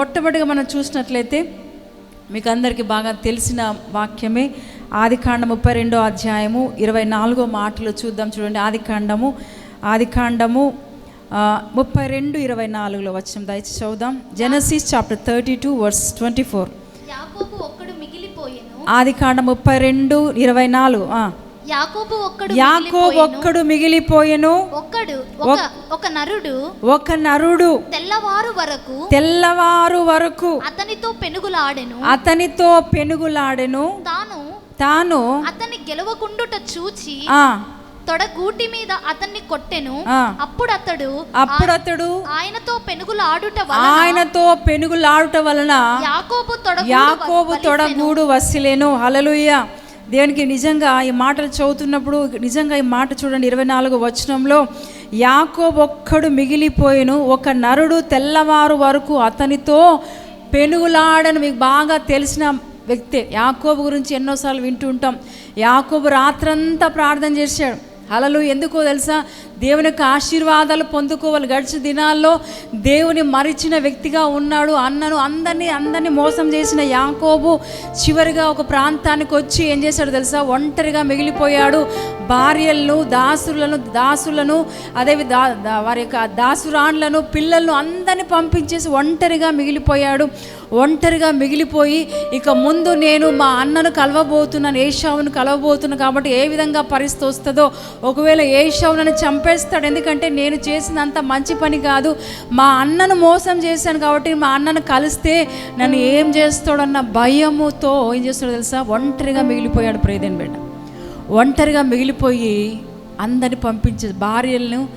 మొట్టమొదటిగా మనం చూసినట్లయితే మీకు అందరికీ బాగా తెలిసిన వాక్యమే ఆదికాండం ముప్పై రెండో అధ్యాయము ఇరవై నాలుగో మాటలు చూద్దాం చూడండి. ఆదికాండము ఆదికాండము ఆ, ముప్పై రెండు ఇరవై నాలుగులో వచ్చిన దయచేసి చదువుదాం. Genesis chapter thirty two verse twenty four. మిగిలిపోయెను. ఆదికాండం ముప్పై రెండు ఇరవై నాలుగు. యాకోబు ఒక్కడు యాకోబు మిగిలిపోయెను. ఒక్కడు మిగిలిపోయెను. ఒక్కడు ఒక నరుడు. ఒక నరుడు. తెల్లవారు వరకు తెల్లవారు వరకు అతనితో పెనుగులాడెను. అతనితో పెనుగులాడెను. తాను తాను అతన్ని గెలవకుండుట చూచి ఆ. తొడ గూటి మీద అతన్ని కొట్టెను. అప్పుడు అతడు అప్పుడు అతడు ఆయనతో పెనుగులాడుట వలన ఆయనతో పెనుగులాడుట వలన యాకోబు తొడ యాకోబు తొడగూడు వసిలేను. హలలుయ దేవునికి నిజంగా ఈ మాటలు చదువుతున్నప్పుడు నిజంగా ఈ మాట చూడండి ఇరవై నాలుగు వచనంలో యాకోబ్ ఒక్కడు మిగిలిపోయిను ఒక నరుడు తెల్లవారు వరకు అతనితో పెనుగులాడని మీకు బాగా తెలిసిన వ్యక్తే. యాకోబు గురించి ఎన్నోసార్లు వింటూ ఉంటాం. యాకోబు రాత్రంతా ప్రార్థన చేశాడు. అలలు ఎందుకో తెలుసా? దేవుని యొక్క ఆశీర్వాదాలు పొందుకోవాలి. గడిచిన దినాల్లో దేవుని మరిచిన వ్యక్తిగా ఉన్నాడు అన్నను అందరినీ అందరినీ మోసం చేసిన యాకోబు చివరిగా ఒక ప్రాంతానికి వచ్చి ఏం చేశాడు తెలుసా? ఒంటరిగా మిగిలిపోయాడు. భార్యలను దాసులను దాసులను అదే దా వారి యొక్క దాసురాన్లను పిల్లలను అందరిని పంపించేసి ఒంటరిగా మిగిలిపోయాడు. ఒంటరిగా మిగిలిపోయి ఇక ముందు నేను మా అన్నను కలవబోతున్నాను ఏషావును కలవబోతున్నాను కాబట్టి ఏ విధంగా పరిస్థితి వస్తుందో ఒకవేళ ఏషావు నన్ను చంపేస్తాడు ఎందుకంటే నేను చేసినంత మంచి పని కాదు. మా అన్నను మోసం చేశాను కాబట్టి మా అన్నను కలిస్తే నన్ను ఏం చేస్తాడన్న భయముతో ఏం చేస్తాడో తెలుసా? ఒంటరిగా మిగిలిపోయాడు ప్రేదేన్ బిడ్డ. ఒంటరిగా మిగిలిపోయి అందరిని పంపించే భార్యలను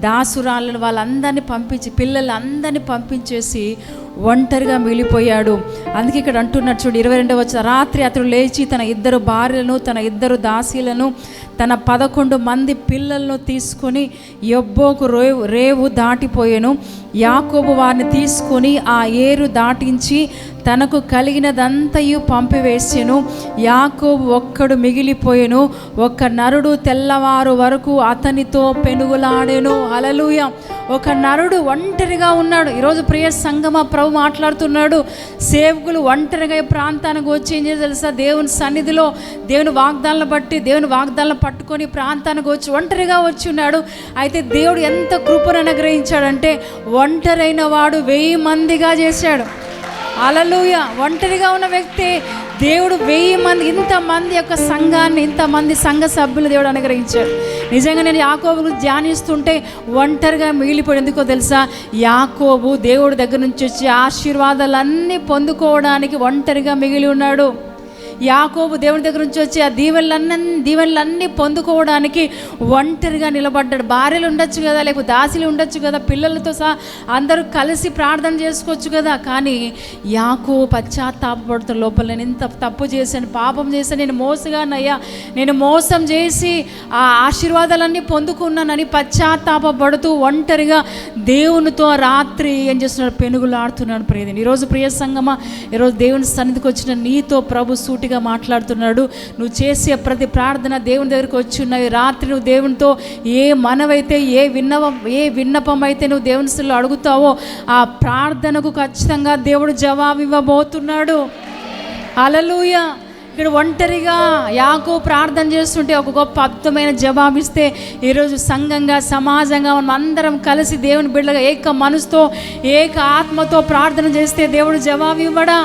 దాసురాలను వాళ్ళందరినీ పంపించి పిల్లలు పంపించేసి ఒంటరిగా మిగిలిపోయాడు. అందుకే ఇక్కడ అంటున్నాడు చూడు ఇరవై రెండవ రాత్రి అతడు లేచి తన ఇద్దరు భార్యలను తన ఇద్దరు దాసీలను తన పదకొండు మంది పిల్లలను తీసుకొని ఎబ్బోకు రేవు రేవు దాటిపోయాను. యాకోబు వారిని తీసుకొని ఆ ఏరు దాటించి తనకు కలిగినదంతయు పంపివేసెను. యాకోబు ఒక్కడు మిగిలిపోయెను. ఒక్క నరుడు తెల్లవారు వరకు అతనితో పెనుగులాడెను. అలలుయ ఒక నరుడు ఒంటరిగా ఉన్నాడు. ఈరోజు ప్రియ సంగమ ప్రభు మాట్లాడుతున్నాడు. సేవకులు ఒంటరిగా ప్రాంతానికి వచ్చి ఏం చేయాలి తెలుసా? దేవుని సన్నిధిలో దేవుని వాగ్దానాలను బట్టి దేవుని వాగ్దానాలను పట్టుకొని ప్రాంతానికి వచ్చి ఒంటరిగా వచ్చి ఉన్నాడు. అయితే దేవుడు ఎంత కృపను అనుగ్రహించాడంటే ఒంటరైన వాడు వెయ్యి మందిగా చేశాడు. అలలుయ. ఒంటరిగా ఉన్న వ్యక్తి దేవుడు వెయ్యి మంది ఇంతమంది యొక్క సంఘాన్ని ఇంతమంది సంఘ సభ్యులు దేవుడు అనుగ్రహించాడు. నిజంగా నేను యాకోబు గురించి ధ్యానిస్తుంటే ఒంటరిగా మిగిలిపోయి ఎందుకో తెలుసా? యాకోబు దేవుడి దగ్గర నుంచి వచ్చి ఆశీర్వాదాలన్నీ పొందుకోవడానికి ఒంటరిగా మిగిలి ఉన్నాడు. యాకోబు దేవుని దగ్గర నుంచి వచ్చి ఆ దీవెనలన్నీ దీవెనలన్నీ పొందుకోవడానికి ఒంటరిగా నిలబడ్డాడు. భార్యలు ఉండొచ్చు కదా లేకపోతే దాసిలు ఉండొచ్చు కదా పిల్లలతో సహా అందరూ కలిసి ప్రార్థన చేసుకోవచ్చు కదా. కానీ యాకో పశ్చాత్తాపడుతున్న లోపల నేను ఇంత తప్పు చేశాను పాపం చేశాను నేను మోసగానయ్యా నేను మోసం చేసి ఆ ఆశీర్వాదాలన్నీ పొందుకున్నానని పశ్చాత్తాపడుతూ ఒంటరిగా దేవునితో రాత్రి ఏం చేస్తున్నాడు? పెనుగులాడుతున్నాడు ప్రియదని ఈరోజు ప్రియ సంగమ ఈరోజు దేవుని సన్నిధికి వచ్చిన నీతో ప్రభు సూటి గట్టిగా మాట్లాడుతున్నాడు. నువ్వు చేసే ప్రతి ప్రార్థన దేవుని దగ్గరికి వచ్చి ఉన్నవి రాత్రి నువ్వు దేవునితో ఏ మనవైతే ఏ విన్నవం ఏ విన్నపం అయితే నువ్వు దేవుని స్థితిలో అడుగుతావో ఆ ప్రార్థనకు ఖచ్చితంగా దేవుడు జవాబు ఇవ్వబోతున్నాడు. అలలుయ ఇక్కడ ఒంటరిగా యాకో ప్రార్థన చేస్తుంటే ఒక గొప్ప అద్భుతమైన జవాబిస్తే ఈరోజు సంఘంగా సమాజంగా మనం అందరం కలిసి దేవుని బిడ్డగా ఏక మనసుతో ఏక ఆత్మతో ప్రార్థన చేస్తే దేవుడు జవాబు ఇవ్వడా?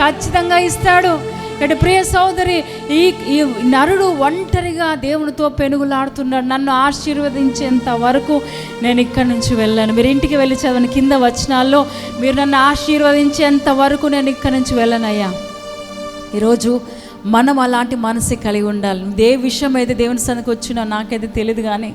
ఖచ్చితంగా ఇస్తాడు. కాబట్టి ప్రియ సోదరి ఈ ఈ నరుడు ఒంటరిగా దేవునితో పెనుగులాడుతున్నాడు. నన్ను ఆశీర్వదించేంత వరకు నేను ఇక్కడి నుంచి వెళ్ళాను. మీరు ఇంటికి వెళ్ళి చదవని కింద వచనాల్లో మీరు నన్ను ఆశీర్వదించేంత వరకు నేను ఇక్కడి నుంచి వెళ్ళనయ్యా. ఈరోజు మనం అలాంటి మనసు కలిగి ఉండాలి. దే విషయం అయితే దేవుని సన్నిధికి వచ్చినా నాకైతే తెలియదు కానీ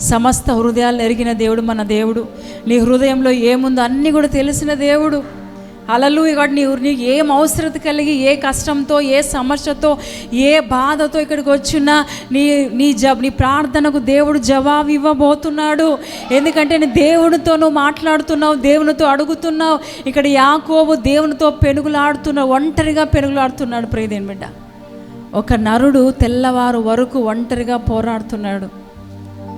సమస్త హృదయాలు ఎరిగిన దేవుడు మన దేవుడు. నీ హృదయంలో ఏముందో అన్నీ కూడా తెలిసిన దేవుడు. అలలు కాబట్టి నీ నీకు ఏం అవసరత కలిగి ఏ కష్టంతో ఏ సమస్యతో ఏ బాధతో ఇక్కడికి వచ్చినా నీ నీ జబ్ నీ ప్రార్థనకు దేవుడు జవాబు ఇవ్వబోతున్నాడు. ఎందుకంటే నీ దేవునితో నువ్వు మాట్లాడుతున్నావు దేవునితో అడుగుతున్నావు. ఇక్కడ యాకోబు దేవునితో పెనుగులాడుతున్నావు ఒంటరిగా పెనుగులాడుతున్నాడు. ప్రియదేని బిడ్డ ఒక నరుడు తెల్లవారు వరకు ఒంటరిగా పోరాడుతున్నాడు.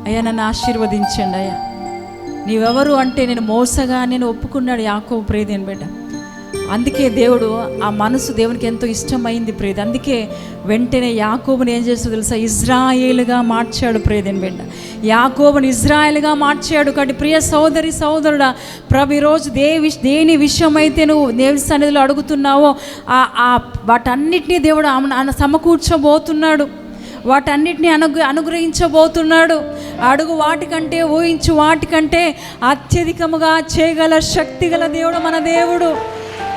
అయ్యా నన్ను ఆశీర్వదించండి అయ్యా. నీవెవరు అంటే నేను మోసగా నేను ఒప్పుకున్నాడు యాకోబు. ప్రియదేని బిడ్డ అందుకే దేవుడు ఆ మనసు దేవునికి ఎంతో ఇష్టమైంది ప్రేది అందుకే వెంటనే యాకోబుని ఏం చేస్తాడు తెలుసా? ఇజ్రాయేలుగా మార్చాడు ప్రేదని బిడ్డ యాకోబుని ఇజ్రాయేల్గా మార్చాడు కాబట్టి ప్రియ సోదరి సోదరుడా ప్రభు ఈరోజు దే విష దేని విషయమైతే నువ్వు దేవుని సన్నిధిలో అడుగుతున్నావో ఆ వాటన్నిటినీ దేవుడు ఆమె- సమకూర్చబోతున్నాడు. వాటన్నిటిని అనుగ్ర అనుగ్రహించబోతున్నాడు. అడుగు వాటికంటే ఊహించు వాటికంటే అత్యధికముగా చేయగల శక్తి గల దేవుడు మన దేవుడు.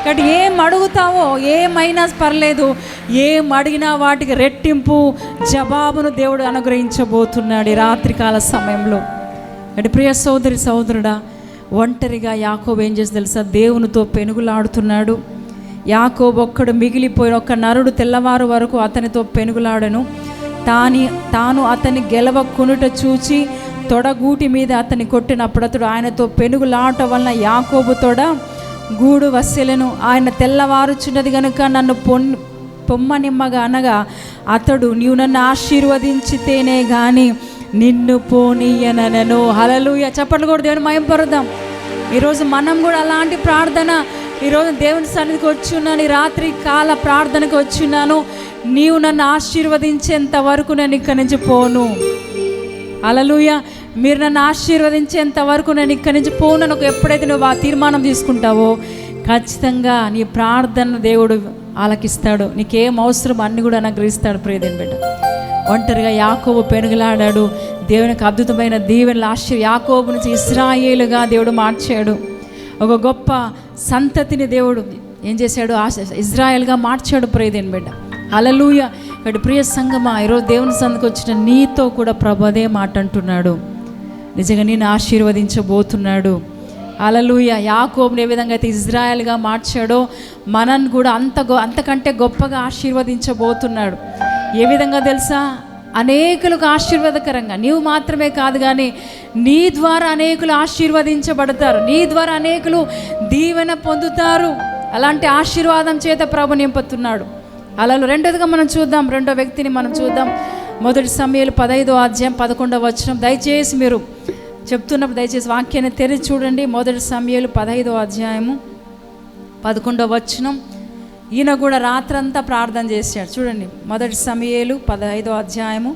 కాబట్టి ఏం అడుగుతావో ఏమైనా పర్లేదు. ఏం అడిగినా వాటికి రెట్టింపు జవాబును దేవుడు అనుగ్రహించబోతున్నాడు రాత్రికాల సమయంలో. అంటే ప్రియ సోదరి సోదరుడా ఒంటరిగా యాకోబు ఏం చేసి తెలుసా? దేవునితో పెనుగులాడుతున్నాడు. యాకోబు ఒక్కడు మిగిలిపోయిన ఒక్క నరుడు తెల్లవారు వరకు అతనితో పెనుగులాడను. తాని తాను అతని గెలవ కొనుట చూచి తొడగూటి మీద అతని కొట్టినప్పుడు అతడు ఆయనతో పెనుగులాట వలన యాకోబు తొడ గూడు వస్సెలను ఆయన తెల్లవారుచున్నది గనుక నన్ను పొన్ పొమ్మనిమ్మగా అనగా అతడు నీవు నన్ను ఆశీర్వదించితేనే గాని నిన్ను పోనీయనను హలలుయ చప్పట్లు కూడా దేవుని మయం పరుద్దాం. ఈరోజు మనం కూడా అలాంటి ప్రార్థన ఈరోజు దేవుని సన్నిధికి వచ్చున్నాను ఈ రాత్రి కాల ప్రార్థనకు వచ్చున్నాను. నీవు నన్ను ఆశీర్వదించేంత వరకు నేను ఇక్కడి నుంచి పోను. అలలుయ మీరు నన్ను ఆశీర్వదించేంత వరకు నేను ఇక్కడి నుంచి పోను ఒక ఎప్పుడైతే నువ్వు ఆ తీర్మానం తీసుకుంటావో ఖచ్చితంగా నీ ప్రార్థన దేవుడు ఆలకిస్తాడు. నీకేం అవసరం అన్ని కూడా అనుగ్రహిస్తాడు ప్రియదేని బిడ్డ. ఒంటరిగా యాకోబు పెనుగులాడాడు. దేవునికి అద్భుతమైన దీవెనలు ఆశ్చర్య యాకోబు నుంచి ఇస్రాయేలుగా దేవుడు మార్చాడు. ఒక గొప్ప సంతతిని దేవుడు ఏం చేశాడు? ఆశ ఇజ్రాయెల్గా మార్చాడు ప్రియదేని బిడ్డ. అలలుయ ఇక్కడ ప్రియ సంగమా ఈరోజు దేవుని సందుకు వచ్చిన నీతో కూడా ప్రభు అదే మాట అంటున్నాడు. నిజంగా నేను ఆశీర్వదించబోతున్నాడు. అలలుయ యాకోబ్ని ఏ విధంగా అయితే ఇజ్రాయెల్గా మార్చాడో మనల్ని కూడా అంత గొ అంతకంటే గొప్పగా ఆశీర్వదించబోతున్నాడు. ఏ విధంగా తెలుసా? అనేకులకు ఆశీర్వాదకరంగా. నీవు మాత్రమే కాదు కానీ నీ ద్వారా అనేకులు ఆశీర్వదించబడతారు. నీ ద్వారా అనేకులు దీవెన పొందుతారు. అలాంటి ఆశీర్వాదం చేత ప్రభు నింపుతున్నాడు. అలా రెండోదిగా మనం చూద్దాం. రెండో వ్యక్తిని మనం చూద్దాం. మొదటి సమయాలు పదహైదో అధ్యాయం పదకొండవ వచనం. దయచేసి మీరు చెప్తున్నప్పుడు దయచేసి వాక్యాన్ని తెరిచి చూడండి. మొదటి సమయాలు పదహైదో అధ్యాయము పదకొండవ వచనం. ఈయన కూడా రాత్రంతా ప్రార్థన చేశాడు. చూడండి మొదటి సమయాలు పదహైదో అధ్యాయము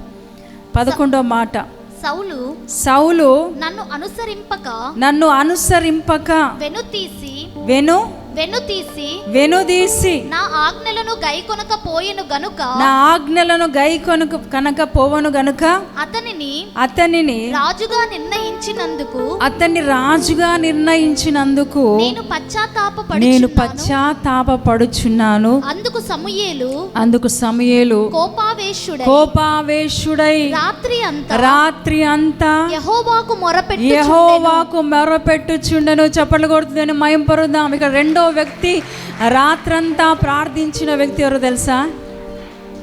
పదకొండో మాట. సౌలు సౌలు నన్ను అనుసరింపక నన్ను అనుసరింపక వెనుతీసి వెను వెనుతీసి వెనుదీసి నా ఆజ్ఞలను గైకొనక పోయెను గనుక నా ఆజ్ఞలను గై కొనుక కనుక పోవను గనుక అతనిని అతనిని రాజుగా నిర్ణయించినందుకు అతన్ని రాజుగా నిర్ణయించినందుకు నేను పశ్చాత్తాప నేను పశ్చాత్తాపడుచున్నాను అందుకు సమూయేలు అందుకు సమయేలు కోపావేశుడై కోపావేశుడై రాత్రి అంతా రాత్రి అంతా యహోవాకు మొరపెట్టు యహోవాకు మొరపెట్టుచుండెను. చప్పట్లు కొడుతుందని మయం పరుద్దాం. ఇక్కడ రెండో వ్యక్తి రాత్రంతా ప్రార్థించిన వ్యక్తి ఎవరో తెలుసా?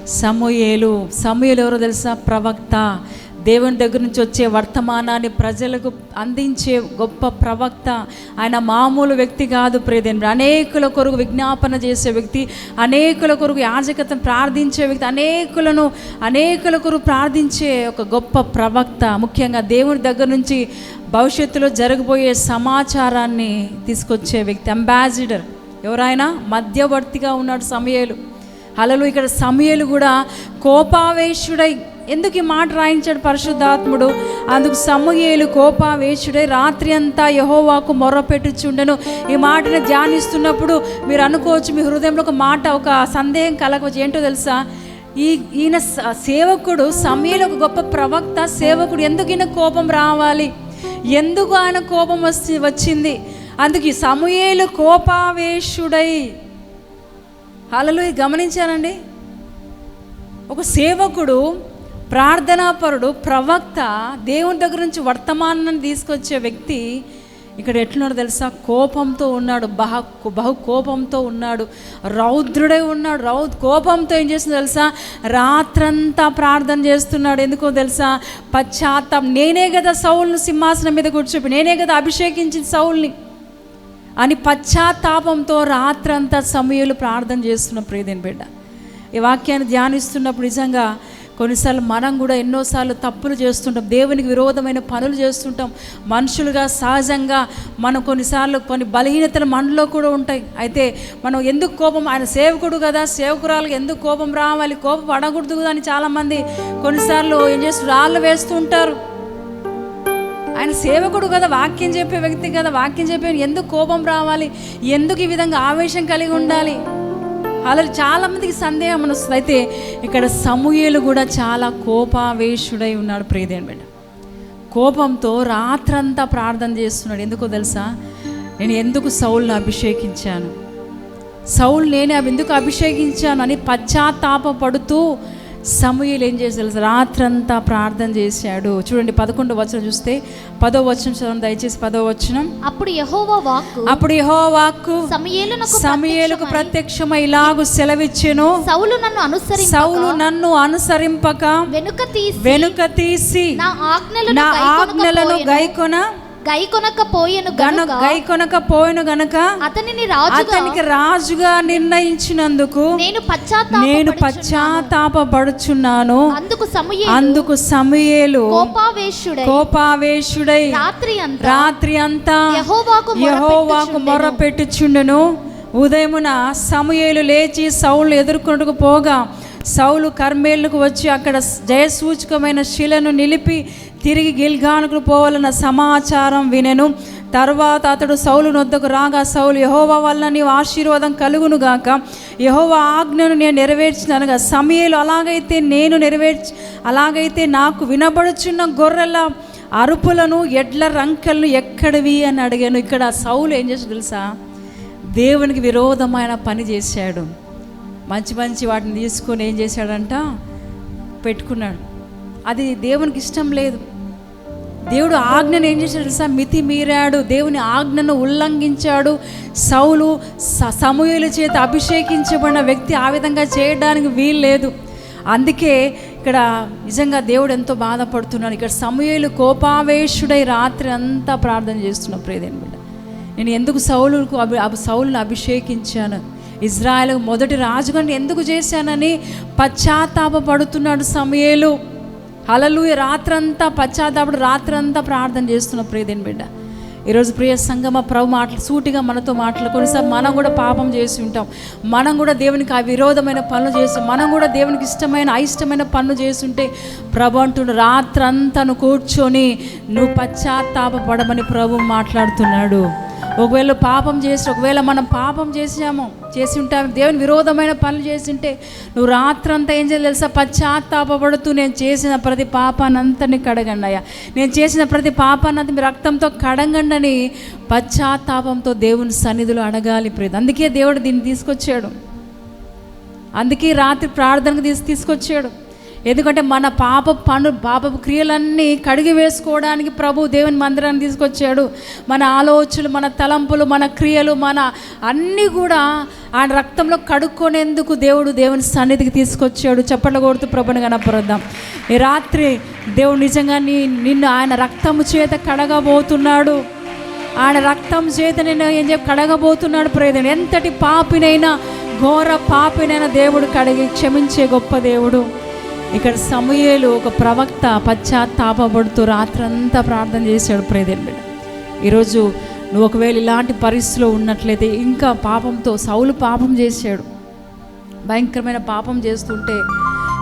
సమూయేలు. సమూయలు ఎవరో తెలుసా? ప్రవక్త. దేవుని దగ్గర నుంచి వచ్చే వర్తమానాన్ని ప్రజలకు అందించే గొప్ప ప్రవక్త. ఆయన మామూలు వ్యక్తి కాదు ప్రియదేని అనేకుల కొరకు విజ్ఞాపన చేసే వ్యక్తి అనేకుల కొరకు యాజకతను ప్రార్థించే వ్యక్తి అనేకులను అనేకుల కొరకు ప్రార్థించే ఒక గొప్ప ప్రవక్త. ముఖ్యంగా దేవుని దగ్గర నుంచి భవిష్యత్తులో జరగబోయే సమాచారాన్ని తీసుకొచ్చే వ్యక్తి అంబాసిడర్. ఎవరైనా మధ్యవర్తిగా ఉన్నాడు సమయలు. అలలు ఇక్కడ సమయలు కూడా కోపావేశుడై ఎందుకు ఈ మాట రాయించాడు పరిశుద్ధాత్ముడు? అందుకు సమయలు కోపావేశుడై రాత్రి అంతా యహోవాకు మొర్రపెట్టుచుండెను. ఈ మాటను ధ్యానిస్తున్నప్పుడు మీరు అనుకోవచ్చు మీ హృదయంలో ఒక మాట ఒక సందేహం కలగవచ్చు. ఏంటో తెలుసా? ఈ ఈయన స- సేవకుడు సమయలు ఒక గొప్ప ప్రవక్త సేవకుడు. ఎందుకు ఈయన కోపం రావాలి? ఎందుకు ఆయన కోపం వచ్చి వచ్చింది? అందుకు ఈ సమూయేలు కోపావేశుడై. అలలు గమనించానండి ఒక సేవకుడు ప్రార్థనాపరుడు ప్రవక్త దేవుని దగ్గర నుంచి వర్తమానాన్ని తీసుకొచ్చే వ్యక్తి ఇక్కడ ఎట్లున్నాడు తెలుసా? కోపంతో ఉన్నాడు బహ బహు కోపంతో ఉన్నాడు రౌద్రుడై ఉన్నాడు రౌ కోపంతో ఏం చేస్తుందో తెలుసా? రాత్రంతా ప్రార్థన చేస్తున్నాడు. ఎందుకో తెలుసా? పశ్చాత్తాపం. నేనే కదా సౌల్ను సింహాసనం మీద కూర్చోపి నేనే కదా అభిషేకించిన సౌల్ని అని పశ్చాత్తాపంతో రాత్రంతా సమయాలు ప్రార్థన చేస్తున్న ప్రియదేని బిడ్డ. ఈ వాక్యాన్ని ధ్యానిస్తున్నప్పుడు నిజంగా కొన్నిసార్లు మనం కూడా ఎన్నోసార్లు తప్పులు చేస్తుంటాం దేవునికి విరోధమైన పనులు చేస్తుంటాం. మనుషులుగా సహజంగా మనం కొన్నిసార్లు కొన్ని బలహీనతలు మనలో కూడా ఉంటాయి. అయితే మనం ఎందుకు కోపం ఆయన సేవకుడు కదా సేవకురాలకు ఎందుకు కోపం రావాలి కోపం పడకూడదు కదా అని చాలామంది కొన్నిసార్లు ఏం చేస్తూ రాళ్ళు వేస్తూ ఉంటారు. ఆయన సేవకుడు కదా వాక్యం చెప్పే వ్యక్తి కదా వాక్యం చెప్పే ఎందుకు కోపం రావాలి ఎందుకు ఈ విధంగా ఆవేశం కలిగి ఉండాలి? అలా చాలామందికి సందేహం అని వస్తుంది. అయితే ఇక్కడ సమూహలు కూడా చాలా కోపావేశుడై ఉన్నాడు ప్రియదేని బిడ్డ. కోపంతో రాత్రంతా ప్రార్థన చేస్తున్నాడు. ఎందుకో తెలుసా? నేను ఎందుకు సౌల్ని అభిషేకించాను? సౌలు నేనే అవి ఎందుకు అభిషేకించాను అని పశ్చాత్తాపపడుతూ సమూహలు ఏం చేసి తెలుసు రాత్రంతా ప్రార్థన చేశాడు. చూడండి పదకొండు వచనం చూస్తే పదో వచనం చదవండి దయచేసి పదో వచనం. అప్పుడు యెహోవా వాక్కు అప్పుడు యెహోవాకు సమయేలునకు సమయలకు ప్రత్యక్షమై, ఇలాగు సెలవిచ్చెను. సౌలు నన్ను అనుసరి సౌలు నన్ను అనుసరింపక వెనుక తీసి వెనుక తీసి నా ఆజ్ఞలను నా ఆజ్ఞలను గైకొనకపోయెను. గైకొన గైకొనకపోయెను గను గనుక గైకొనక పోయిన గనుక అతనిని రాజుగా అతనికి రాజుగా నిర్ణయించినందుకు నేను పశ్చాత్తాప నేను పశ్చాత్తాపడుచున్నాను అందుకు సమయే అందుకు సమయేలు కోపావేశుడై కోపావేశుడై రాత్రి అంతా రాత్రి అంతా యెహోవాకు యహోవాకు మొర్ర పెట్టుచుండెను ఉదయమున సమయేలు లేచి సౌలు ఎదుర్కొంటకు పోగా సౌలు కర్మేళ్ళకు వచ్చి అక్కడ జయసూచకమైన శిలను నిలిపి తిరిగి గిల్గానుకు పోవాలన్న సమాచారం వినెను. తర్వాత అతడు సౌలు నొద్దకు రాగా సౌలు యహోవా వల్ల నీవు ఆశీర్వాదం కలుగును గాక. యహోవా ఆజ్ఞను నేను నెరవేర్చినగా సమయలు అలాగైతే నేను నెరవేర్చి అలాగైతే నాకు వినబడుచున్న గొర్రెల అరుపులను ఎడ్ల రంకెలను ఎక్కడివి? అని అడిగాను. ఇక్కడ సౌలు ఏం చేసి తెలుసా? దేవునికి విరోధమైన పని చేశాడు. మంచి మంచి వాటిని తీసుకొని ఏం చేశాడంట? పెట్టుకున్నాడు. అది దేవునికి ఇష్టం లేదు. దేవుడు ఆజ్ఞను ఏం చేశాడు తెలుసా? మితి మీరాడు. దేవుని ఆజ్ఞను ఉల్లంఘించాడు. సౌలు స- సమూహల చేత అభిషేకించబడిన వ్యక్తి ఆ విధంగా చేయడానికి వీలు లేదు అందుకే ఇక్కడ నిజంగా దేవుడు ఎంతో బాధపడుతున్నాడు. ఇక్కడ సమూహలు కోపావేశుడై రాత్రి అంతా ప్రార్థన చేస్తున్న ప్రేదేని బిడ్డ. నేను ఎందుకు సౌలుకు అభి అభి- సౌలును అభిషేకించాను? ఇజ్రాయెల్ మొదటి రాజుగా ఎందుకు చేశానని పశ్చాత్తాపడుతున్నాడు సమయేలు. అలలు రాత్రంతా పశ్చాత్తాపడు రాత్రంతా ప్రార్థన చేస్తున్న ప్రియదేని బిడ్డ. ఈరోజు ప్రియ సంగమ ప్రభు మాటలు సూటిగా మనతో మాటలు కొన్నిసారి మనం కూడా పాపం చేసి ఉంటాం. మనం కూడా దేవునికి ఆ విరోధమైన పనులు చేస్తాం. మనం కూడా దేవునికి ఇష్టమైన అయిష్టమైన పనులు చేస్తుంటే ప్రభు అంటుడు రాత్రంతా నువ్వు కూర్చొని నువ్వు పశ్చాత్తాపడమని ప్రభు మాట్లాడుతున్నాడు. ఒకవేళ పాపం చేసి ఒకవేళ మనం పాపం చేసాము చేసి ఉంటాము దేవుని విరోధమైన పనులు చేసింటే నువ్వు రాత్రంతా ఏం చేయాలి తెలుసా? పశ్చాత్తాపడుతూ నేను చేసిన ప్రతి పాపానంతని కడగండి అయ్యా. నేను చేసిన ప్రతి పాపానంత మీ రక్తంతో కడగండి అని పశ్చాత్తాపంతో దేవుని సన్నిధిలో అడగాలి ప్రేద అందుకే దేవుడు దీన్ని తీసుకొచ్చాడు. అందుకే రాత్రి ప్రార్థనకు తీసి తీసుకొచ్చాడు. ఎందుకంటే మన పాప పను పాప క్రియలన్నీ కడిగి వేసుకోవడానికి ప్రభు దేవుని మందిరాన్ని తీసుకొచ్చాడు. మన ఆలోచనలు మన తలంపులు మన క్రియలు మన అన్నీ కూడా ఆయన రక్తంలో కడుక్కునేందుకు దేవుడు దేవుని సన్నిధికి తీసుకొచ్చాడు. చప్పట్లు కొడుతూ ప్రభుని కనపరుద్దాం. ఈ రాత్రి దేవుడు నిజంగా నీ నిన్ను ఆయన రక్తము చేత కడగబోతున్నాడు. ఆయన రక్తం చేత నేను ఏం చెప్పి కడగబోతున్నాడు ప్రేదడు ఎంతటి పాపినైనా ఘోర పాపినైనా దేవుడు కడిగి క్షమించే గొప్ప దేవుడు. ఇక్కడ సమూయేలు ఒక ప్రవక్త పశ్చాత్తాపడుతూ రాత్రంతా ప్రార్థన చేశాడు ప్రేదేని బిడ్డ. ఈరోజు నువ్వు ఒకవేళ ఇలాంటి పరిస్థితిలో ఉన్నట్లయితే ఇంకా పాపంతో సౌలు పాపం చేశాడు. భయంకరమైన పాపం చేస్తుంటే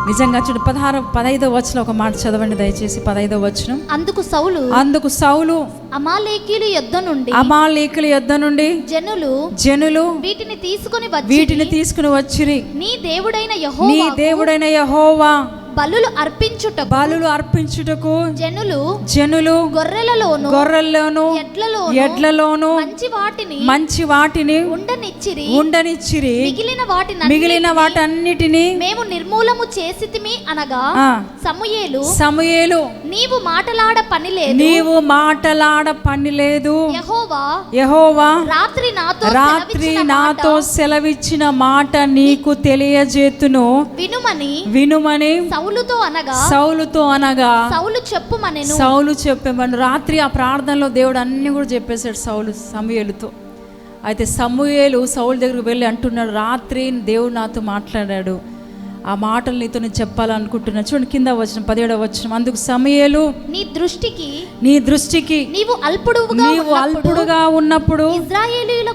నిజంగా చూడు పదహారు పదైదో వచ్చిన ఒక మాట చదవండి దయచేసి పదైదో వచనం. అందుకు సౌలు అందుకు సౌలు అమాలేకీలు యుద్ధ నుండి అమాలీకుల యొద్ద నుండి జనులు జనులు వీటిని తీసుకొని వచ్చి వీటిని తీసుకుని వచ్చిరి. నీ దేవుడైన నీ యెహోవా దేవుడైన యహోవా బలులు అర్పించుటకు. బలులు అర్పించుటకు. జనులు జనులు గొర్రెలలోను గొర్రెల్లోను ఎడ్లలోను ఎడ్లలోను మంచి వాటిని మంచి వాటిని ఉండనిచ్చిరి. ఉండనిచ్చిరి. మిగిలిన వాటిని మిగిలిన వాటన్నిటిని మేము నిర్మూలము చేసితిమి అనగా సమూయేలు సమూయేలు నీవు మాటలాడ పని లేదు. నీవు మాటలాడ పని లేదు. యెహోవా యహోవా రాత్రి నాతో రాత్రి నాతో సెలవిచ్చిన మాట నీకు తెలియజేతును. వినుమని వినుమని సౌలుతో అనగా సౌలుతో అనగా సౌలు చెప్పుమనెను. సౌలు చెప్పేమని. రాత్రి ఆ ప్రార్థనలో దేవుడు అన్ని కూడా చెప్పేశాడు సౌలు సమూయేలుతో. అయితే సమూయేలు సౌలు దగ్గరికి వెళ్ళి అంటున్నాడు రాత్రి దేవుడు నాతో మాట్లాడాడు. ఆ మాటలు నీతో నేను చెప్పాలనుకుంటున్నా చూడండి కింద వచ్చిన పదిహేడవ వచ్చిన అందుకు సమయలు నీ దృష్టికి నీ దృష్టికి నీవు అల్పుడుగా నీవు అల్పుడుగా ఉన్నప్పుడు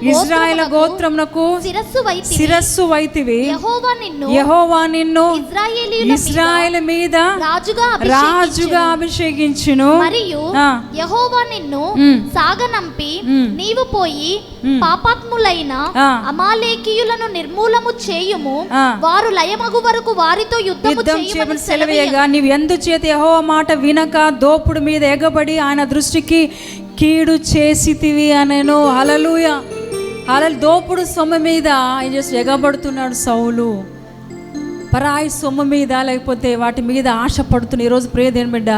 ఇజ్రాయేల్ గోత్రమునకు శిరస్సు శిరస్సు వైతివి యెహోవా నిన్ను యెహోవా నిన్ను ఇజ్రాయేలీయుల మీద రాజుగా రాజుగా అభిషేకించును. మరియు. యెహోవా నిన్ను. సాగనంపి. నీవు పోయి. పాపాత్ములైన. అమాలేకీయులను నిర్మూలము చేయుము. వారు లయమగు వరకు వారితో యుద్ధము యుద్ధం చేయమని సెలవీయగా నీవు ఎందు చేతి యెహోవా మాట వినక దోపుడు మీద ఎగబడి ఆయన దృష్టికి కీడు చేసితివి అనెను. హలలుయ హలలు దోపుడు సొమ్ము మీద ఏం చేసి ఎగబడుతున్నాడు సౌలు. పరాయి సొమ్ము మీద లేకపోతే వాటి మీద ఆశ పడుతున్న ఈరోజు ప్రియదేని బిడ్డ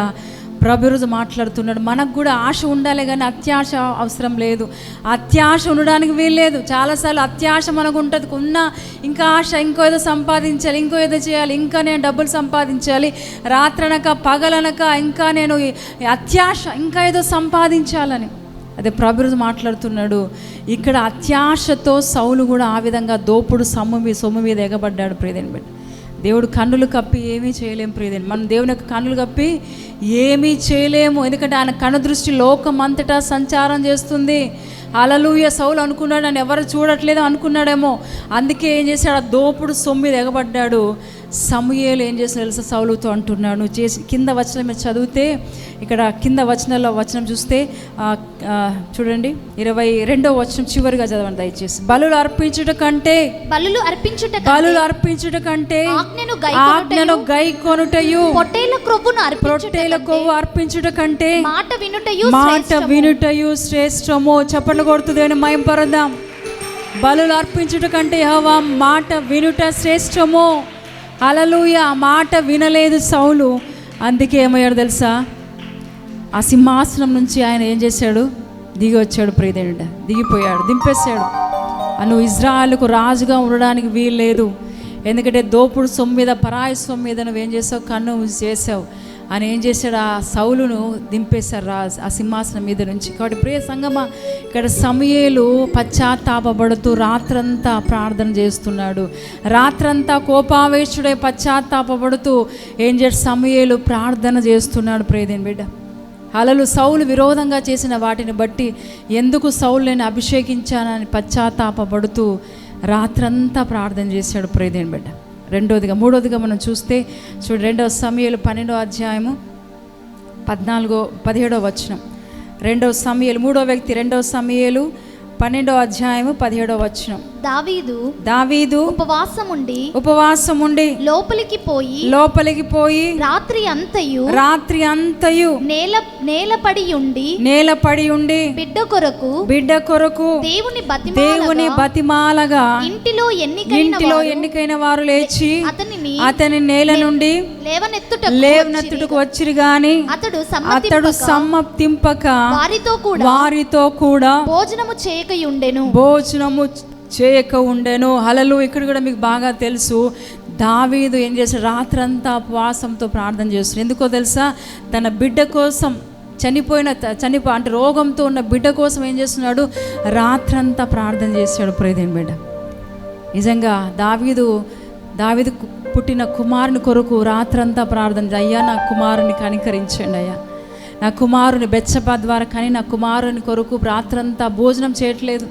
ప్రభు రోజు మాట్లాడుతున్నాడు. మనకు కూడా ఆశ ఉండాలి కానీ అత్యాశ అవసరం లేదు. అత్యాశ ఉండడానికి వీల్లేదు. చాలాసార్లు అత్యాశ మనకు ఉంటుంది. ఉన్న ఇంకా ఆశ ఇంకో ఏదో సంపాదించాలి ఇంకో ఏదో చేయాలి ఇంకా నేను డబ్బులు సంపాదించాలి రాత్రనక పగలనక ఇంకా నేను అత్యాశ ఇంకా ఏదో సంపాదించాలని. అదే ప్రభు మాట్లాడుతున్నాడు. ఇక్కడ అత్యాశతో సౌలు కూడా ఆ విధంగా దోపుడు సమ్ము మీద సొమ్ము మీద ఎగబడ్డాడు ప్రేదేని బిడ్డ. దేవుడు కన్నులు కప్పి ఏమీ చేయలేము ప్రియదేని మనం దేవుని యొక్క కన్నులు కప్పి ఏమీ చేయలేము. ఎందుకంటే ఆయన కన్ను దృష్టి లోకం అంతటా సంచారం చేస్తుంది. అలలుయ సౌలు అనుకున్నాడు నన్ను ఎవరు చూడట్లేదు అనుకున్నాడేమో. అందుకే ఏం చేశాడు? ఆ దోపుడు సొమ్మిది ఎగబడ్డాడు. సమూయేలు ఏం చేసిన తెలుసా? సౌలుతో అంటున్నాడు నువ్వు చేసి కింద వచనం చదివితే ఇక్కడ కింద వచనంలో వచనం చూస్తే చూడండి ఇరవై రెండో వచనం చివరిగా చదవండి దయచేసి. బలులు అర్పించుట కంటే బలులు అర్పించుట బలులు అర్పించుట కంటే ఆజ్ఞను గై కొనుటయు పొట్టేల క్రొవ్వును అర్పించుట రొట్టెల కొవ్వు అర్పించుట కంటే మాట వినుటయు మాట వినుటయు శ్రేష్టము. చప్పట్లు కొడుతుందని మయం పరదాం బలులు అర్పించుట కంటే యెహోవా మాట వినుట శ్రేష్టము. అలలుయ ఆ మాట వినలేదు సౌలు. అందుకే ఏమయ్యాడు తెలుసా? ఆ సింహాసనం నుంచి ఆయన ఏం చేశాడు? దిగి వచ్చాడు ప్రియదేవుడ దిగిపోయాడు దింపేశాడు. నువ్వు ఇజ్రాయల్కు రాజుగా ఉండడానికి వీల్లేదు ఎందుకంటే దోపుడు సొమ్ము మీద పరాయి సొమ్ము మీద నువ్వేం చేసావు? కన్ను చేసావు. అని ఏం చేశాడు? ఆ సౌలును దింపేశారు రా ఆ సింహాసనం మీద నుంచి. కాబట్టి ప్రియ సంగమ ఇక్కడ సమయేలు పశ్చాత్తాపడుతూ రాత్రంతా ప్రార్థన చేస్తున్నాడు. రాత్రంతా కోపావేశుడే పశ్చాత్తాపడుతూ ఏం చేసి సమయేలు ప్రార్థన చేస్తున్నాడు ప్రియదేని బిడ్డ. అలలు సౌలు విరోధంగా చేసిన వాటిని బట్టి ఎందుకు సౌలు నేను అభిషేకించానని పశ్చాత్తాపడుతూ రాత్రంతా ప్రార్థన చేశాడు ప్రేదేని బిడ్డ. రెండోదిగా మూడోదిగా మనం చూస్తే చూడు రెండవ సమయాలు పన్నెండో అధ్యాయము పద్నాలుగో పదిహేడో వచనం. రెండవ సమయాలు మూడో వ్యక్తి రెండవ సమయాలు పన్నెండో అధ్యాయము పదిహేడో వచనం. దావీదు దావీదు ఉపవాసం ఉండి ఉపవాసం ఉండి లోపలికి పోయి లోపలికి పోయి రాత్రి అంతయు రాత్రి అంతయు నేల నేలపడి ఉండి నేలపడి ఉండి బిడ్డ కొరకు బిడ్డ కొరకు దేవుని దేవుని బతిమాలగా ఇంటిలో ఎన్నికైన ఇంటిలో ఎన్నికైన వారు లేచి అతనిని అతని నేల నుండి లేవనెత్తుట లేవనెత్తుటకు వచ్చిరి గాని అతడు అతడు సమ్మతింపక వారితో కూడా వారితో కూడా భోజనము చేయకయుండెను. భోజనము చేయక ఉండెను హలలు ఇక్కడ కూడా మీకు బాగా తెలుసు. దావీదు ఏం చేశాడు? రాత్రంతా ఉపవాసంతో ప్రార్థన చేస్తున్నాడు. ఎందుకో తెలుసా? తన బిడ్డ కోసం చనిపోయిన త- చనిపో అంటే రోగంతో ఉన్న బిడ్డ కోసం ఏం చేస్తున్నాడు? రాత్రంతా ప్రార్థన చేశాడు. ప్రేదేని బిడ్డ. నిజంగా దావీదు దావీదు పుట్టిన కుమారుని కొరకు రాత్రంతా ప్రార్థన అయ్యా నా కుమారుని కనికరించండి అయ్యా. నా కుమారుని బెచ్చప ద్వారా కానీ నా కుమారుని కొరకు రాత్రంతా భోజనం చేయట్లేదు.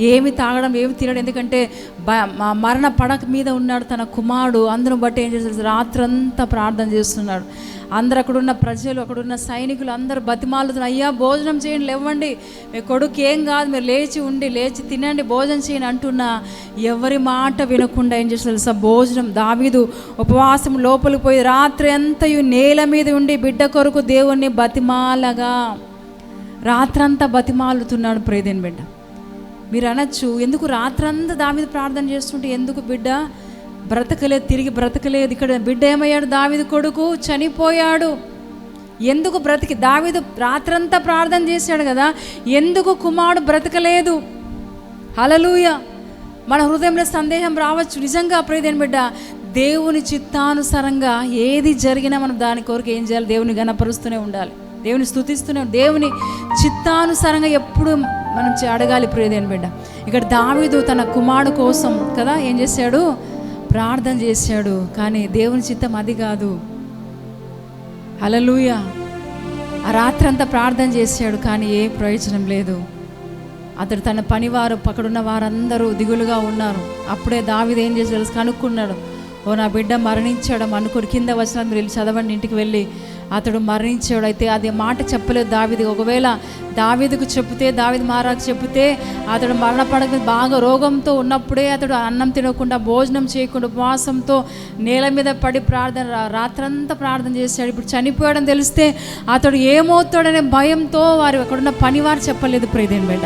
ఏమి తాగడం ఏమి తినడం. ఎందుకంటే మ- మరణ పడక మీద ఉన్నాడు తన కుమారుడు. అందరూ బట్టి ఏం చేస్తారు రాత్రంతా ప్రార్థన చేస్తున్నాడు. అందరు అక్కడున్న ప్రజలు అక్కడున్న సైనికులు అందరూ బతిమాలుతున్నారు. అయ్యా భోజనం చేయండి లేవండి. మీ కొడుకు ఏం కాదు మీరు లేచి ఉండి లేచి తినండి భోజనం చేయండి అంటున్నా. ఎవరి మాట వినకుండా ఏం చేస్తారు తెలుసా? భోజనం. దావీదు ఉపవాసం లోపలికి పోయి రాత్రి అంతయు నేల మీద ఉండి బిడ్డ కొరకు దేవుణ్ణి బతిమాలగా. రాత్రంతా బతిమాలుతున్నాడు ప్రేదేని బిడ్డ. మీరు అనొచ్చు. ఎందుకు రాత్రంతా దావీదు ప్రార్థన చేస్తుంటే ఎందుకు బిడ్డ బ్రతకలేదు తిరిగి బ్రతకలేదు. ఇక్కడ బిడ్డ ఏమయ్యాడు? దావిది కొడుకు చనిపోయాడు. ఎందుకు బ్రతికి? దావిదు రాత్రంతా ప్రార్థన చేశాడు కదా. ఎందుకు కుమారుడు బ్రతకలేదు? హలలుయ మన హృదయంలో సందేహం రావచ్చు. నిజంగా ప్రియదేని బిడ్డ దేవుని చిత్తానుసారంగా ఏది జరిగినా మనం దాని కొరకు ఏం చేయాలి? దేవుని గణపరుస్తూనే ఉండాలి. దేవుని స్థుతిస్తున్నాం. దేవుని చిత్తానుసారంగా ఎప్పుడు మనం అడగాలి ప్రియదేని బిడ్డ. ఇక్కడ దావీదు తన కుమారుడు కోసం కదా ఏం చేశాడు? ప్రార్థన చేశాడు. కానీ దేవుని చిత్తం అది కాదు. హలలుయ ఆ రాత్రంతా ప్రార్థన చేశాడు కానీ ఏ ప్రయోజనం లేదు. అతడు తన పనివారు పక్కడున్న వారందరూ దిగులుగా ఉన్నారు. అప్పుడే దావిది ఏం చేసి కనుక్కున్నాడు. ఓ నా బిడ్డ మరణించాడు అనుకుని కింద వచ్చిన వెళ్ళి చదవండి ఇంటికి వెళ్ళి అతడు మరణించాడు అయితే అది మాట చెప్పలేదు దావిది. ఒకవేళ దావిదికు చెప్తే దావిది మారాకు చెప్తే అతడు మరణపడక బాగా రోగంతో ఉన్నప్పుడే అతడు అన్నం తినకుండా భోజనం చేయకుండా ఉపవాసంతో నేల మీద పడి ప్రార్థన రా- రాత్రంతా ప్రార్థన చేశాడు. ఇప్పుడు చనిపోయాడని తెలిస్తే అతడు ఏమవుతాడనే భయంతో వారు అక్కడున్న పనివారు చెప్పలేదు. ప్రియదేని బిడ్డ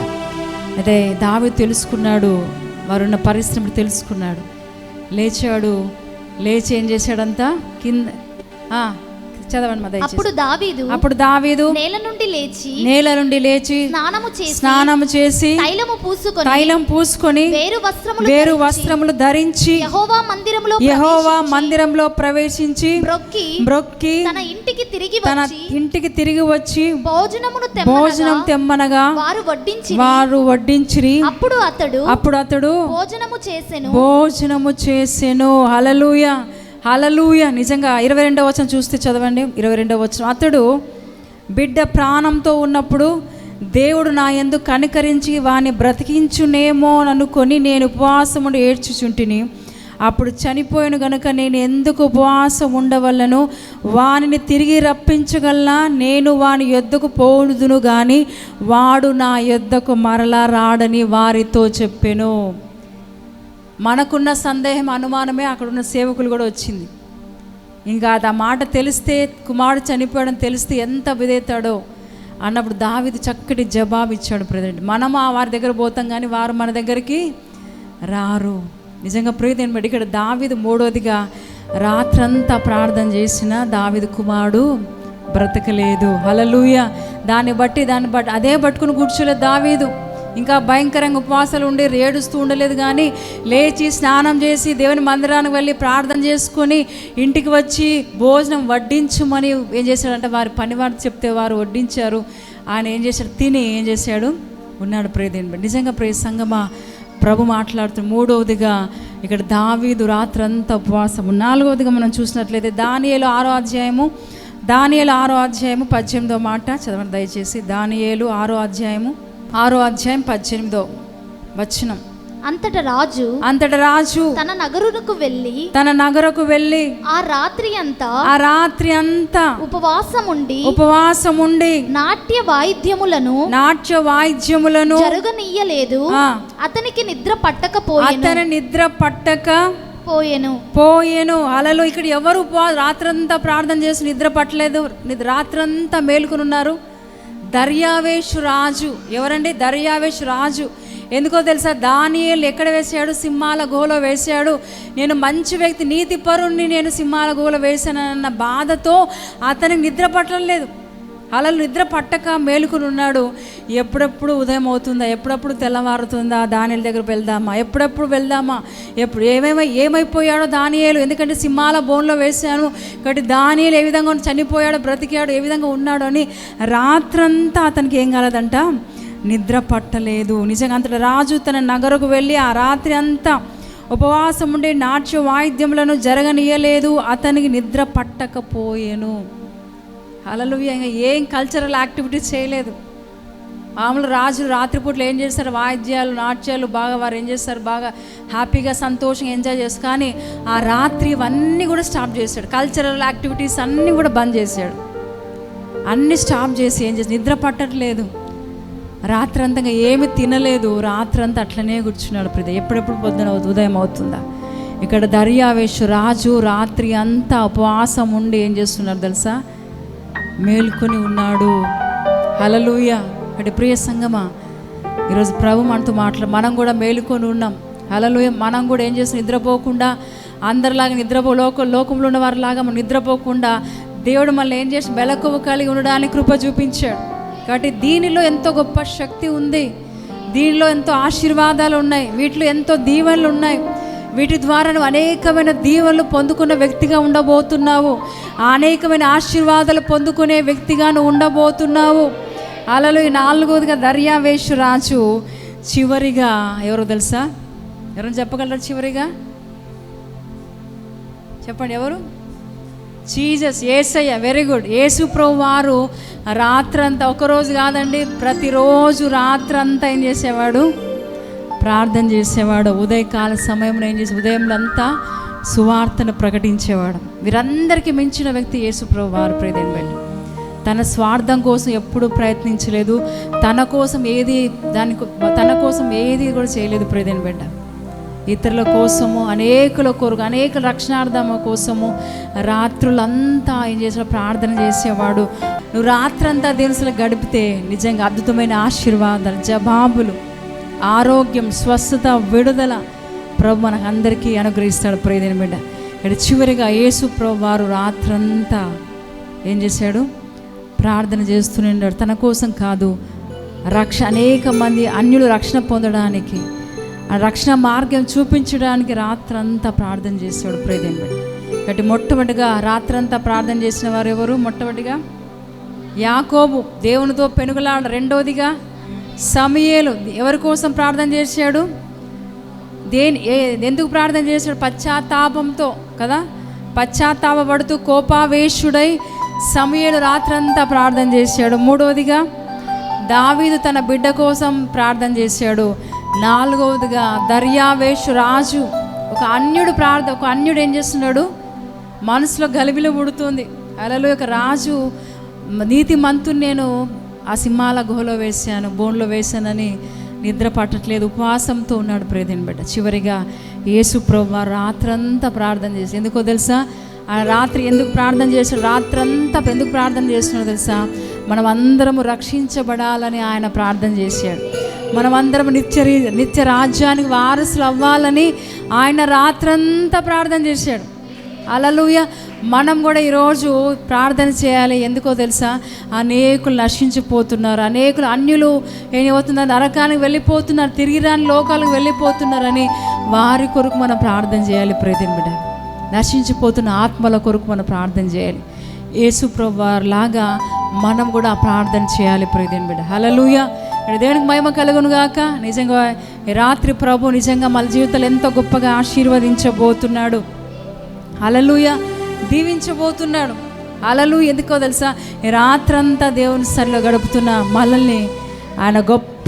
అదే దావి తెలుసుకున్నాడు వారున్న పరిశ్రమ తెలుసుకున్నాడు. లేచాడు లేచి ఏం చేశాడంతా? కింద చదవండి అప్పుడు దావీదు అప్పుడు దావీదు నేల నుండి లేచి నేల నుండి లేచి స్నానము చేసి స్నానము చేసి తైలము పూసుకొని తైలం పూసుకొని వేరు వస్త్రములు వేరు వస్త్రములు ధరించి యెహోవా మందిరములో యెహోవా మందిరంలో ప్రవేశించి బ్రొక్కి బ్రొక్కి తన ఇంటికి తిరిగి తన ఇంటికి తిరిగి వచ్చి భోజనమును భోజనం తెమ్మనగా తెమ్మనగా వారు వడ్డించి వారు వడ్డించిరి. అప్పుడు అతడు అప్పుడు అతడు భోజనము చేసెను. భోజనము చేసెను. హలలుయ హలలుయ నిజంగా ఇరవై రెండవ వచనం చూస్తే చదవండి. ఇరవై రెండవ వచనం. అతడు బిడ్డ ప్రాణంతో ఉన్నప్పుడు దేవుడు నా ఎందు కనికరించి వాని బ్రతికించునేమో అని అనుకొని నేను ఉపవాసముడు ఏడ్చుచుంటిని. అప్పుడు చనిపోయిన గనుక నేను ఎందుకు ఉపవాసం ఉండవలను? వానిని తిరిగి రప్పించగలనా? నేను వాని యొద్దకు పోదును గాని వాడు నా యొద్దకు మరలా రాడని వారితో చెప్పెను. మనకున్న సందేహం అనుమానమే అక్కడున్న సేవకులు కూడా వచ్చింది. ఇంకా అది ఆ మాట తెలిస్తే కుమారుడు చనిపోయాడని తెలిస్తే ఎంత విదేతాడో అన్నప్పుడు దావిది చక్కటి జవాబు ఇచ్చాడు ప్రజెంట్ మనము ఆ వారి దగ్గర పోతాం కానీ వారు మన దగ్గరికి రారు. నిజంగా ప్రీతి బట్టి ఇక్కడ దావిది మూడోదిగా రాత్రంతా ప్రార్థన చేసిన దావిది కుమారుడు బ్రతకలేదు. హలలుయ దాన్ని బట్టి దాన్ని బట్టి అదే పట్టుకుని కూర్చోలేదు దావీదు. ఇంకా భయంకరంగా ఉపవాసాలు ఉండి ఏడుస్తూ ఉండలేదు కానీ లేచి స్నానం చేసి దేవుని మందిరానికి వెళ్ళి ప్రార్థన చేసుకొని ఇంటికి వచ్చి భోజనం వడ్డించమని ఏం చేశాడంటే వారి పనివారు చెప్తే వారు వడ్డించారు. ఆయన ఏం చేశాడు? తిని ఏం చేశాడు? ఉన్నాడు ప్రేదేని నిజంగా ప్రే సంగమా ప్రభు మాట్లాడుతూ మూడవదిగా ఇక్కడ దావీదు రాత్రంతా ఉపవాసము నాలుగవదిగా మనం చూసినట్లయితే దానియేలు ఆరో అధ్యాయము దానియేలు ఆరో అధ్యాయము పద్దెనిమిదో మాట చదవండి దయచేసి. దానియేలు ఆరో అధ్యాయము ఆరో అధ్యాయం పద్దెనిమిదో వచనం. అంతట రాజు అంతట రాజు తన నగరునకు వెళ్ళి తన నగరకు వెళ్ళి ఆ రాత్రి అంతా ఆ రాత్రి అంతా ఉపవాసం ఉండి ఉపవాసం ఉండి నాట్య వాయిద్యములను నాట్య వాయిద్యములను జరగనీయలేదు. అతనికి నిద్ర పట్టకపోయెను అతని నిద్ర పట్టక పోయెను. పోయేను. అలలో ఇక్కడ ఎవరు రాత్రంతా ప్రార్థన చేసి నిద్ర పట్టలేదు. నిద్ర రాత్రంతా మేలుకుని ఉన్నారు. దర్యావేషు రాజు. ఎవరండి? దర్యావేషు రాజు. ఎందుకో తెలుసా? దానియేలు ఎక్కడ వేసాడు సింహాల గోలో వేశాడు. నేను మంచి వ్యక్తి నీతి పరుణ్ణి నేను సింహాల గోలో వేశానన్న బాధతో అతనికి నిద్ర పట్టలేదు అలా నిద్ర పట్టక మేలుకుని ఉన్నాడు ఎప్పుడెప్పుడు ఉదయం అవుతుందా? ఎప్పుడప్పుడు తెల్లవారుతుందా? దానిల దగ్గర వెళ్దామా? ఎప్పుడెప్పుడు వెళ్దామా? ఎప్పుడు ఏమేమై ఏమైపోయాడో దానియేలు. ఎందుకంటే సింహాల బోన్లో వేశాను. కాబట్టి దానియలు ఏ విధంగా చనిపోయాడో బ్రతికాడు ఏ విధంగా ఉన్నాడు అని రాత్రంతా అతనికి ఏం కాలేదంట? నిద్ర పట్టలేదు. నిజంగా అంతట రాజు తన నగరకు వెళ్ళి ఆ రాత్రి అంతా ఉపవాసం ఉండి నాట్య వాయిద్యములను జరగనీయలేదు. అతనికి నిద్ర పట్టకపోయేను. అలలు ఏం కల్చరల్ యాక్టివిటీస్ చేయలేదు. మామూలు రాజులు రాత్రిపూట్లు ఏం చేస్తారు? వాయిద్యాలు నాట్యాలు బాగా వారు ఏం చేస్తారు? బాగా హ్యాపీగా సంతోషంగా ఎంజాయ్ చేస్తారు. కానీ ఆ రాత్రి ఇవన్నీ కూడా స్టాప్ చేశాడు కల్చరల్ యాక్టివిటీస్ అన్నీ కూడా బంద్ చేశాడు అన్నీ స్టాప్ చేసి ఏం చేసి నిద్ర పట్టట్లేదు. రాత్రంతా ఏమి తినలేదు. రాత్రంతా అట్లనే కూర్చున్నాడు ప్రతి. ఎప్పుడెప్పుడు పొద్దున అవుతుంది ఉదయం అవుతుందా? ఇక్కడ దర్యావేషు రాజు రాత్రి అంతా ఉపవాసం ఉండి ఏం చేస్తున్నారు తెలుసా? మేల్కొని ఉన్నాడు. హలలుయ అంటే ప్రియ సంగమా ఈరోజు ప్రభు మనతో మాట్లా మనం కూడా మేలుకొని ఉన్నాం. హలలుయ మనం కూడా ఏం చేస్తాం? నిద్రపోకుండా అందరిలాగా నిద్రపో లోక లోకంలో ఉన్న వారిలాగా మనం నిద్రపోకుండా దేవుడు మనల్ని ఏం చేసి మెలకువ కలిగి ఉండడానికి కృప చూపించాడు. కాబట్టి దీనిలో ఎంతో గొప్ప శక్తి ఉంది. దీనిలో ఎంతో ఆశీర్వాదాలు ఉన్నాయి. వీటిలో ఎంతో దీవెనలు ఉన్నాయి. వీటి ద్వారా నువ్వు అనేకమైన దీవెనలు పొందుకున్న వ్యక్తిగా ఉండబోతున్నావు. అనేకమైన ఆశీర్వాదాలు పొందుకునే వ్యక్తిగా నువ్వు ఉండబోతున్నావు. అలలో ఈ నాలుగోదిగా దర్యావేషు రాజు చివరిగా ఎవరో తెలుసా? ఎవరైనా చెప్పగలరా చివరిగా? చెప్పండి ఎవరు? Jesus Yesayya. Very good. Yesu ప్రభు వారు రాత్రంతా ఒకరోజు కాదండి ప్రతిరోజు రాత్రంతా ఏం చేసేవాడు? ప్రార్థన చేసేవాడు ఉదయకాల సమయంలో ఏం చేసి ఉదయంలో అంతా సువార్తను ప్రకటించేవాడు. వీరందరికీ మించిన వ్యక్తి యేసుప్రభు వారు ప్రేదేని బట్టి తన స్వార్థం కోసం ఎప్పుడూ ప్రయత్నించలేదు. తన కోసం ఏది దాని తన కోసం ఏది కూడా చేయలేదు ప్రేదేని బిడ్డ. ఇతరుల కోసము అనేకుల కొరకు అనేక రక్షణార్థమ కోసము రాత్రులంతా ఏం చేసిన ప్రార్థన చేసేవాడు. నువ్వు రాత్రంతా దేనిసలు గడిపితే నిజంగా అద్భుతమైన ఆశీర్వాదాలు జవాబులు ఆరోగ్యం స్వస్థత విడుదల ప్రభు మనకు అందరికీ అనుగ్రహిస్తాడు. ప్రేదేని బిడ్డ ఇక్కడ చివరిగా యేసు ప్రభు వారు రాత్రంతా ఏం చేశాడు? ప్రార్థన చేస్తూనే ఉన్నాడు. తన కోసం కాదు రక్ష అనేక మంది అన్యులు రక్షణ పొందడానికి ఆ రక్షణ మార్గం చూపించడానికి రాత్రంతా ప్రార్థన చేశాడు. ప్రేదేని బిడ్డ కాబట్టి మొట్టమొదటిగా రాత్రంతా ప్రార్థన చేసిన వారు ఎవరు? మొట్టమొదటిగా యాకోబు దేవునితో పెనుగులాడు రెండవదిగా సమయలు. ఎవరి కోసం ప్రార్థన చేశాడు? దేని ఏ ఎందుకు ప్రార్థన చేశాడు? పశ్చాత్తాపంతో కదా? పశ్చాత్తాపడుతూ కోపావేశుడై సమయలు రాత్రంతా ప్రార్థన చేశాడు. మూడవదిగా దావీదు తన బిడ్డ కోసం ప్రార్థన చేశాడు. నాలుగవదిగా దర్యావేషు రాజు ఒక అన్యుడు ప్రార్థ ఒక అన్యుడు ఏం చేస్తున్నాడు? మనసులో గలిబిలి పుడుతుంది. అలలో ఒక రాజు నీతి మంతుని నేను ఆ సింహాల గుహలో వేశాను బోన్లో వేశానని నిద్ర పట్టట్లేదు ఉపవాసంతో ఉన్నాడు ప్రేదిని బిడ్డ. చివరిగా యేసు ప్రభు రాత్రంతా ప్రార్థన చేసి ఎందుకో తెలుసా? ఆ రాత్రి ఎందుకు ప్రార్థన చేసాడు రాత్రంతా ఎందుకు ప్రార్థన చేస్తున్నాడో తెలుసా? మనం అందరము రక్షించబడాలని ఆయన ప్రార్థన చేశాడు. మనం అందరం నిత్య రీ- నిత్య రాజ్యానికి వారసులు అవ్వాలని ఆయన రాత్రంతా ప్రార్థన చేశాడు. అలలుయ మనం కూడా ఈరోజు ప్రార్థన చేయాలి. ఎందుకో తెలుసా? అనేకులు నశించిపోతున్నారు. అనేకులు అన్యులు ఏమవుతున్నారు? నరకానికి వెళ్ళిపోతున్నారు. తిరిగి రాని లోకాలకు వెళ్ళిపోతున్నారని వారి కొరకు మనం ప్రార్థన చేయాలి. ప్రతి బిడ్డ నశించిపోతున్న ఆత్మల కొరకు మనం ప్రార్థన చేయాలి. యేసు లాగా మనం కూడా ప్రార్థన చేయాలి. ప్రతిని బిడ్డ హలలుయ దేవునికి మహిమ కలుగును గాక. నిజంగా రాత్రి ప్రభు నిజంగా మన జీవితాలు ఎంతో గొప్పగా ఆశీర్వదించబోతున్నాడు. అలలుయ దీవించబోతున్నాడు. అలలు ఎందుకో తెలుసా? రాత్రంతా దేవుని సరిలో గడుపుతున్న మనల్ని ఆయన గొప్ప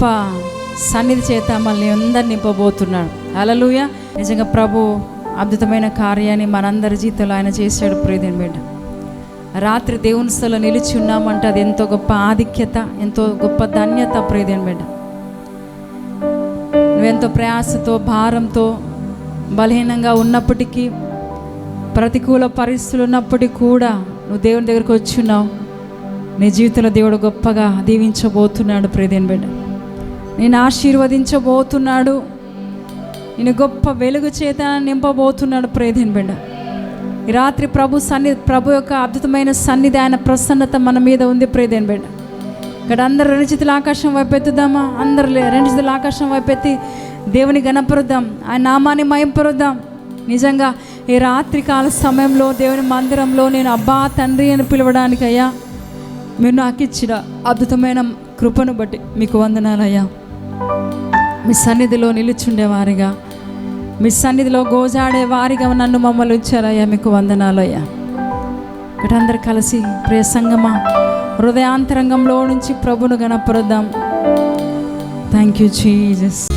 సన్నిధి చేత మనల్ని అందరు నింపబోతున్నాడు. అలలుయ నిజంగా ప్రభు అద్భుతమైన కార్యాన్ని మనందరి జీవితంలో ఆయన చేశాడు ప్రియదేని బిడ్డ. రాత్రి దేవుని స్థలం నిలిచి ఉన్నామంటే అది ఎంతో గొప్ప ఆధిక్యత ఎంతో గొప్ప ధన్యత ప్రియదేని బిడ్డ. నువ్వెంతో ప్రయాసతో భారంతో బలహీనంగా ఉన్నప్పటికీ ప్రతికూల పరిస్థితులు ఉన్నప్పటికీ కూడా నువ్వు దేవుని దగ్గరికి వచ్చున్నావు. నీ జీవితంలో దేవుడు గొప్పగా దీవించబోతున్నాడు ప్రియదేని బిడ్డ. నేను ఆశీర్వదించబోతున్నాడు. నేను గొప్ప వెలుగు చేత నింపబోతున్నాడు ప్రియదేని బిడ్డ. ఈ రాత్రి ప్రభు సన్ని ప్రభు యొక్క అద్భుతమైన సన్నిధి ఆయన ప్రసన్నత మన మీద ఉంది ప్రియదేని బిడ్డ. ఇక్కడ అందరు రెండు చేతుల ఆకాశం వైపెత్తుదామా అందరు లే- రెండు చేతుల ఆకాశం వైపెత్తి దేవుని గణపరుద్దాం ఆయన నామాన్ని మయంపరుద్దాం నిజంగా ఈ రాత్రికాల సమయంలో దేవుని మందిరంలో నేను అబ్బా తండ్రి అని పిలవడానికి అయ్యా మీరు నాకు ఇచ్చిన అద్భుతమైన కృపను బట్టి మీకు వందనాలయ్యా మీ సన్నిధిలో నిలుచుండేవారిగా మీ సన్నిధిలో గోజాడే వారిగా నన్ను మమ్మల్ని ఉంచారయ్యా మీకు వందనాలయ్యా ఇక్కడ కలిసి ప్రియ సంగమా హృదయాంతరంగంలో నుంచి ప్రభును గణపరుద్దాం. Thank you Jesus